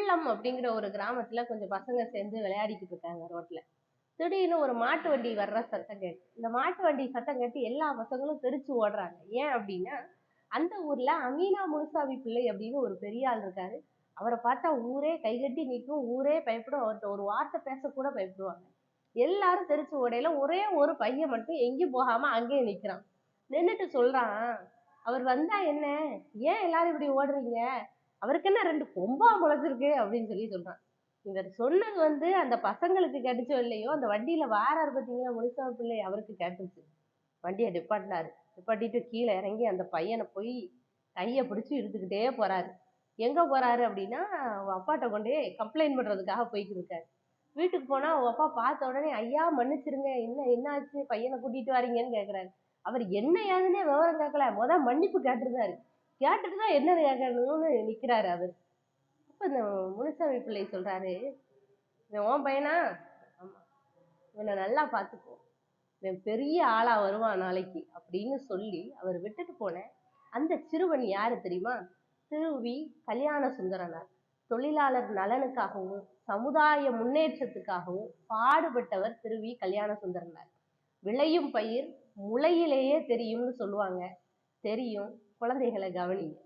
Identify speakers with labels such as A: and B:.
A: குள்ளம் அப்படிங்கிற ஒரு கிராமத்துல கொஞ்சம் பசங்க சேர்ந்து விளையாடிக்கிட்டு இருக்காங்க ரோட்ல. திடீர்னு ஒரு மாட்டு வண்டி வர்ற சத்தம் கேட்டு இந்த மாட்டு வண்டி சத்தம் கேட்டு எல்லா பசங்களும் தெரிச்சு ஓடுறாங்க. ஏன் அப்படின்னா அந்த ஊர்ல அமீனா முனுசாமி பிள்ளை அப்படின்னு ஒரு பெரிய ஆள் இருக்காரு. அவரை பார்த்தா ஊரே கைகட்டி நிற்கும் ஊரே பயப்படும். அவர்கிட்ட ஒரு வார்த்தை பேசக்கூட பயப்படுவாங்க. எல்லாரும் தெரிச்சு ஓடையில ஒரே ஒரு பையன் மட்டும் எங்கேயும் போகாம அங்கேயே நிக்கிறான். நின்றுட்டு சொல்றான் அவர் வந்தா என்ன? ஏன் எல்லாரும் இப்படி ஓடுறீங்க? அவருக்கு என்ன ரெண்டு கொம்பா முளைச்சிருக்கு அப்படின்னு சொல்லி சொல்றான். இவர் சொன்னது வந்து அந்த பசங்களுக்கு கிடைச்சோ இல்லையோ அந்த வண்டியில வாரார் பார்த்தீங்களா முனிசாமி பிள்ளை அவருக்கு கேட்டுச்சு வண்டியை டிப்பாட்டினாரு நிப்பாட்டிட்டு கீழே இறங்கி அந்த பையனை போய் கையை பிடிச்சி இழுத்துக்கிட்டே போறாரு. எங்க போறாரு அப்படின்னா அவ அப்பாட்ட கொண்டு கம்ப்ளைண்ட் பண்றதுக்காக போய்கிட்டு இருக்காரு. வீட்டுக்கு போனா அவங்க அப்பா பார்த்த உடனே ஐயா மன்னிச்சிருங்க. என்ன என்னாச்சு? பையனை கூட்டிட்டு வரீங்கன்னு கேக்குறாரு. அவர் என்ன ஏதுன்னே விவரம் கேட்கல மொதல் மன்னிப்பு கேட்டிருந்தாரு. கேட்டுட்டு தான் என்ன கேட்கணும்னு நிக்கிறாரு அவர். அப்ப இந்த முனுசாமி பிள்ளை சொல்றாரு இவன் உன் பையனா? ஆமா. இவனை நல்லா பார்த்துக்கோ. இவன் பெரிய ஆளா வருவான் நாளைக்கு அப்படின்னு சொல்லி அவர் விட்டுட்டு போன அந்த சிறுவன் யாரு தெரியுமா? திருவி கல்யாண சுந்தரனார் தொழிலாளர் நலனுக்காகவும் சமுதாய முன்னேற்றத்துக்காகவும் பாடுபட்டவர் திருவி கல்யாண சுந்தரனார் விளையும் பயிர் முளையிலேயே தெரியும்னு சொல்லுவாங்க. தெரியும். குழந்தைகளை கவனிங்க